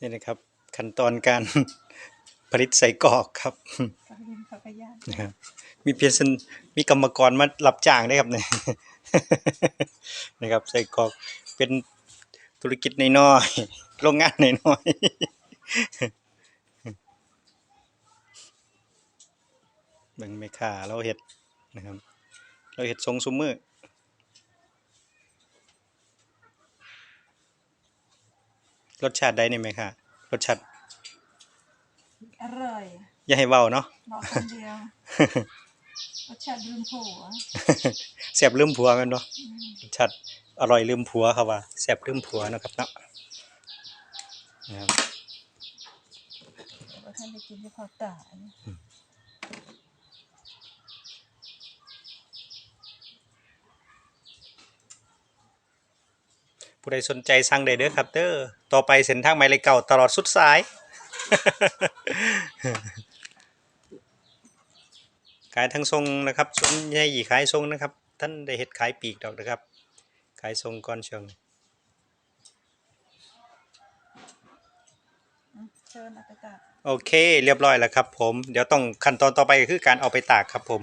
นี่นะครับขั้นตอนการผลิตใส่กรอกครับฟังเห็นเขาก็ยากนะครับมีเพียงสันมีกรรมกรมารับจ้างได้วยครับเนี่ยนะครับใส่กรอกเป็นธุรกิจน้อยๆโรงงานน้อยๆเบิ่งแม่ค้าเราเฮ็ดนะครับ เราเฮ็ดทรงซุมมือ รสชาติได้นี่ไหมคะรสชาติอร่อยอย่าให้เว้าเนาะบอกคนเดียวรสชาติลืมผัวแซ่บลืมผัวแม่นบ่ชัดอร่อยลืมผัวครับว่าแซ่บลืมผัวเนาะครับเนาะนะครับว่าท่านได้กินเฉพาะตาเนี่ย ผู้ใดสนใจสั่งได้เด้อครับเด้อต่อไปเส้นทางหมายเลขเก่าตลอดสุดสาย ขายทั้งทรงนะครับส่วนใหญ่ขายทรงนะครับ ท่านได้เฮ็ดขายปีกดอกนะครับ ขายทรงก่อนช่วงนี้อืมเชิญเอาไปตากโอเค เรียบร้อยแล้วครับผม เดี๋ยวต้องขั้นตอนต่อไปก็คือการเอาไปตากครับผม